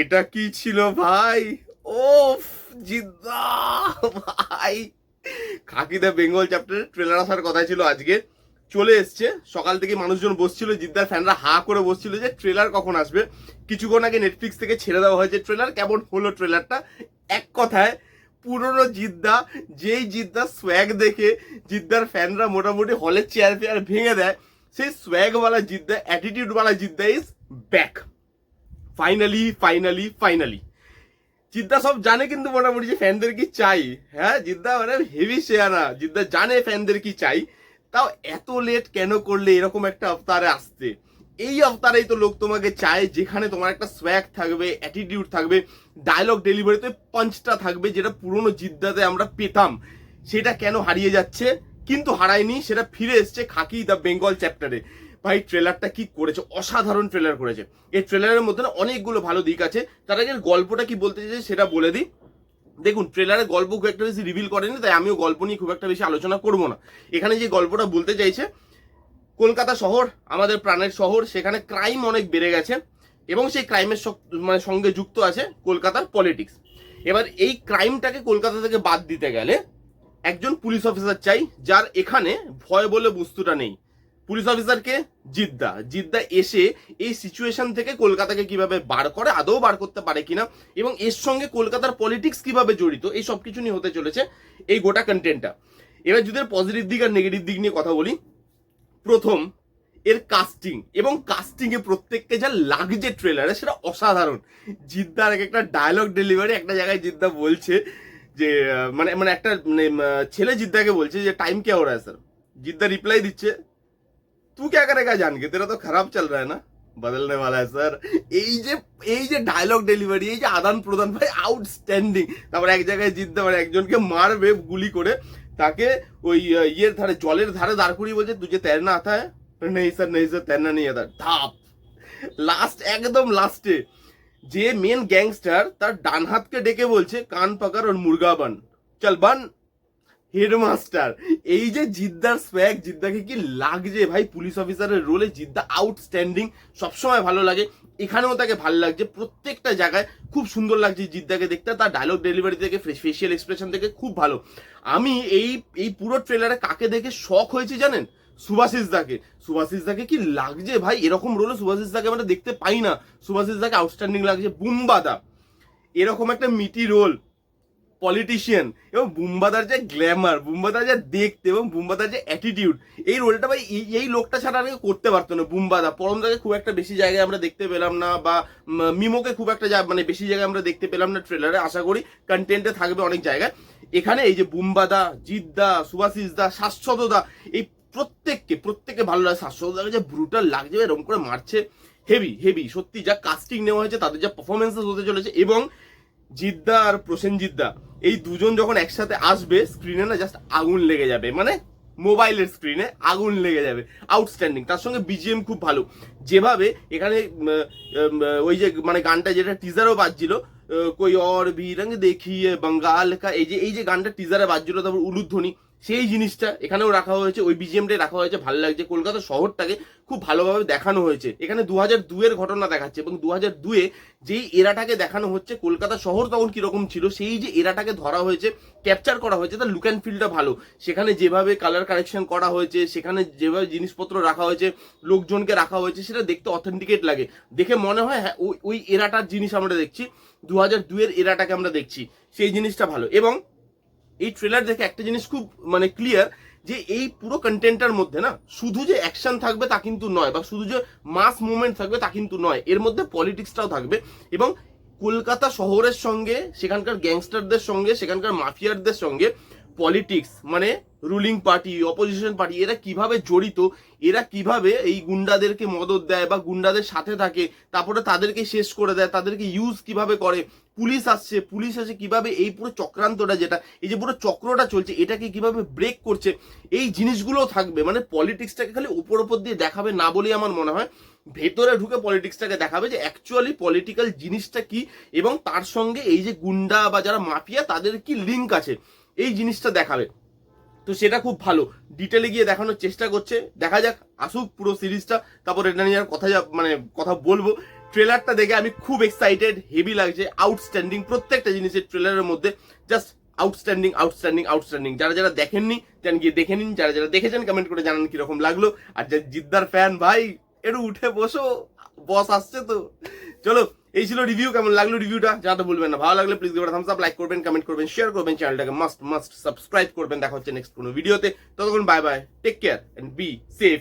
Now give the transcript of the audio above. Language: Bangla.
এটা কি ছিল ভাই? ও জিদ্দা ভাই। খাকিদা বেঙ্গল চ্যাপ্টারের ট্রেলার আসার কথা ছিল আজকে। চলে এসছে, সকাল থেকে মানুষজন বসছিল, জিদ্দার ফ্যানরা হা করে বসছিল যে ট্রেলার কখন আসবে। কিছুক্ষণ আগে নেটফ্লিক্স থেকে ছেড়ে দেওয়া হয়েছে ট্রেলার কেমন হলো ট্রেলারটা এক কথায়, পুরনো জিদ্দা, যেই জিদ্দা সোয়াগ দেখে জিদ্দার ফ্যানরা মোটামুটি হলের চেয়ার ফেয়ার ভেঙে দেয়, সেই সোয়াগওয়ালা Jidda অ্যাটিটিউডওয়ালা Jidda is back finally finally finally Jidda সব জানে কিন্তু মোটামুটি যে ফ্যানদের কি চাই। হ্যাঁ জিদ্দা মানে হেভি শেয়ারা জিদ্দা জানে ফ্যানদের কি চাই। তাও এত লেট কেন করলে এরকম একটা অবতারে আসতে? এই অবতারেই তো লোক তোমাকে চায় যেখানে তোমার একটা সোয়াগ থাকবে অ্যাটিটিউড থাকবে ডায়লগ ডেলিভারিতে পাঞ্চটা থাকবে যেটা পুরনো জিদ্দাতে আমরা পেতাম। সেটা কেন হারিয়ে যাচ্ছে? কিন্তু হারায়নি, সেটা ফিরে এসছে খাকি দ্য বেঙ্গল চ্যাপ্টারে ভাই ট্রেলারটা কি করেছে? অসাধারণ ট্রেলার করেছে। এই ট্রেলারের মধ্যে না অনেকগুলো ভালো দিক আছে। তার আগে গল্পটা কি বলতে চাইছে সেটা বলে দিই। দেখুন ট্রেলারে গল্প খুব একটা বেশি রিভিল করেনি, তাই আমিও গল্প নিয়ে খুব একটা বেশি আলোচনা করব না। এখানে যে গল্পটা বলতে চাইছে, কলকাতা শহর, আমাদের প্রাণের শহর, সেখানে ক্রাইম অনেক বেড়ে গেছে এবং সেই ক্রাইমের মানে সঙ্গে যুক্ত আছে কলকাতার পলিটিক্স এবার এই ক্রাইমটাকে কলকাতা থেকে বাদ দিতে গেলে একজন পুলিশ অফিসার চাই, যার এখানে ভয় বলে বস্তুটা নেই। পুলিশ অফিসারকে জিদ্দা। জিদ্দা এসে এই সিচুয়েশন থেকে কলকাতাকে কীভাবে বার করে, আদৌ বার করতে পারে কিনা এবং এর সঙ্গে কলকাতার পলিটিক্স কীভাবে জড়িত, এই সব কিছু নিয়ে হতে চলেছে এই গোটা কন্টেন্টটা এবার যদি পজিটিভ দিক আর নেগেটিভ দিক নিয়ে কথা বলি, প্রথম, এর কাস্টিং এবং কাস্টিংয়ে প্রত্যেককে যা লাগছে ট্রেলারে সেটা অসাধারণ। জিদ্দার এক একটা ডায়লগ ডেলিভারি একটা জায়গায় জিদ্দা বলছে যে মানে মানে একটা মানে, ছেলে জিদ্দাকে বলছে যে টাইম কে আওয়ার স্যার জিদ্দা রিপ্লাই দিচ্ছে তুই কে करेगा जान के तेरा तो खराब चल रहा বদলনে वाला স্যার এই যে এই যে ডায়লগ ডেলিভারি এই যে আদান প্রদান ভাই আউটস্ট্যান্ডিং তারপর এক জায়গায় জিততে পারে একজনকে মারবে গুলি করে। তাকে ওই ইয়ের ধারে, জলের ধারে দাঁড় করিয়ে বলছে, তুই যে তেরনা আতা হ্যাঁ নেই স্যার নেই স্যার তেরনা নেই আতা ধাপ। লাস্ট একদম লাস্টে যে মেন গ্যাংস্টার তার ডান হাতকে ডেকে বলছে, কান পাকার ওর মুরগা বান। চল, বান। হেডমাস্টার। এই যে জিদ্দার স্প্যাক জিদ্দাকে কি লাগছে? ভাই পুলিশ অফিসারের রোলে জিদ্দা আউটস্ট্যান্ডিং সবসময় ভালো লাগে। এখানেও তাকে ভালো লাগছে। প্রত্যেকটা জায়গায় খুব সুন্দর লাগছে জিদ্দাকে দেখতে। তার ডায়লগ ডেলিভারি থেকে ফেসিয়াল এক্সপ্রেশন থেকে খুব ভালো। আমি এই এই পুরো ট্রেলারে কাকে দেখে শখ হয়েছে জানেন? সুভাষিস দাকে। সুভাষিস দাকে কি লাগছে? ভাই, এরকম রোলে সুভাষিস দাকে আমরা দেখতে পাই না। সুভাষিস দাকে আউটস্ট্যান্ডিং লাগছে। বুম্বাদা। এরকম একটা মিটি রোল পলিটিশিয়ান এবং বুম্বাদার যে গ্ল্যামার বুম্বাদার যে দেখতে এবং বুম্বাদার যে অ্যাটিটিউড এই রোলটা ভাই এই- লোকটা ছাড়া আর করতে পারতো না, বুম্বাদা। পরমদাকে খুব একটা বেশি জায়গায় আমরা দেখতে পেলাম না বা মিমোকে খুব একটা মানে বেশি জায়গায় আমরা দেখতে পেলাম না ট্রেলারে আশা করি কন্টেন্টে থাকবে অনেক জায়গায়। এখানে এই যে বুম্বাদা, জিদ্দা, সুভাষিস দা শাশ্বতদা এই প্রত্যেককে প্রত্যেককে ভালো লাগে। শাশ্বতদাকে যে ব্রুটাল লাগছে এরকম করে মারছে হেভি হেভি সত্যি যা কাস্টিং নেওয়া হয়েছে, তাদের যা পারফরমেন্সেস হতে চলেছে এবং জিদ্দা আর প্রসেন জিদ্দা, এই দুজন যখন একসাথে আসবে স্ক্রিনে না জাস্ট আগুন লেগে যাবে মানে মোবাইলের স্ক্রিনে আগুন লেগে যাবে আউটস্ট্যান্ডিং তার সঙ্গে বিজিএম খুব ভালো। যেভাবে এখানে ওই যে মানে গানটা যেটা টিজারও বাজছিল কই অর ভি রঙ বাঙ্গাল কা এই যে এই যে গানটা টিজারে বাজছিল, তারপর উলুধ্বনি সেই জিনিসটা এখানেও রাখা হয়েছে, ওই বিজিএমটাই রাখা হয়েছে। ভালো লাগছে। কলকাতা শহরটাকে খুব ভালোভাবে দেখানো হয়েছে। এখানে দু হাজার দুয়ের ঘটনা দেখাচ্ছে এবং দু হাজার দুয়ে যেই এরাটাকে দেখানো হচ্ছে কলকাতা শহর তখন কীরকম ছিল, সেই যে এরাটাকে ধরা হয়েছে ক্যাপচার করা হয়েছে, তার লুক অ্যান্ড ফিলটা ভালো। সেখানে যেভাবে কালার কারেকশন করা হয়েছে, সেখানে যেভাবে জিনিসপত্র রাখা হয়েছে, লোকজনকে রাখা হয়েছে, সেটা দেখতে অথেন্টিকেট লাগে। দেখে মনে হয় হ্যাঁ ওই ওই এরাটার জিনিস আমরা দেখছি দু হাজার দুয়ের এরাটাকে আমরা দেখছি। সেই জিনিসটা ভালো। এবং এই ট্রেলার দেখে একটা জিনিস খুব মানে ক্লিয়ার যে এই পুরো কন্টেন্টটার মধ্যে না, শুধু যে অ্যাকশন থাকবে তা কিন্তু নয়, বা শুধু যে মাস মুভমেন্ট থাকবে তা কিন্তু নয়, এর মধ্যে পলিটিক্সটাও থাকবে। এবং কলকাতা শহরের সঙ্গে, সেখানকার গ্যাংস্টারদের সঙ্গে, সেখানকার মাফিয়ারদের সঙ্গে পলিটিক্স মানে রুলিং পার্টি অপোজিশন পার্টি এরা কীভাবে জড়িত, এরা কীভাবে এই গুন্ডাদেরকে মদত দেয় বা গুন্ডাদের সাথে থাকে, তারপরে তাদেরকে শেষ করে দেয়, তাদেরকে ইউজ কীভাবে করে পুলিশ আসছে পুলিশ আসে কীভাবে এই পুরো চক্রান্তটা যেটা, এই যে পুরো চক্রটা চলছে, এটাকে কীভাবে ব্রেক করছে, এই জিনিসগুলো থাকবে মানে পলিটিক্সটাকে খালি ওপর ওপর দিয়ে দেখাবে না বলেই আমার মনে হয়, ভেতরে ঢুকে পলিটিক্সটাকে দেখাবে যে অ্যাকচুয়ালি পলিটিক্যাল জিনিসটা কি, এবং তার সঙ্গে এই যে গুন্ডা বা যারা মাফিয়া, তাদের কি লিঙ্ক আছে। এই জিনিসটা দেখাবে। তো সেটা খুব ভালো। ডিটেলে গিয়ে দেখানোর চেষ্টা করছে। দেখা যাক, আসুক পুরো সিরিজটা। তারপর এটা নিয়ে আর কথা যা- মানে কথা বলব। ট্রেলারটা দেখে আমি খুব এক্সাইটেড হেভি লাগছে। আউটস্ট্যান্ডিং প্রত্যেকটা জিনিসের ট্রেলারের মধ্যে জাস্ট আউটস্ট্যান্ডিং আউটস্ট্যান্ডিং আউটস্ট্যান্ডিং যারা যারা দেখেননি যান গিয়ে দেখে নিন। যারা যারা দেখেছেন কমেন্ট করে জানান কীরকম লাগল। আর যারা জিদ্দার ফ্যান ভাই, একটু উঠে বসো। বস আসছে তো। চলো এই ছিল রিভিউ কেমন লাগল রিভিউটা জানাতে বলবেন না। ভালো লাগলে please give thumbs up like করবেন কমেন্ট করবেন শেয়ার করবেন চ্যানেলটাকে মাস্ট মাস্ট সাবস্ক্রাইব করবেন। দেখা হচ্ছে নেক্সট কোনো ভিডিওতে ততক্ষণ bye bye take care and be safe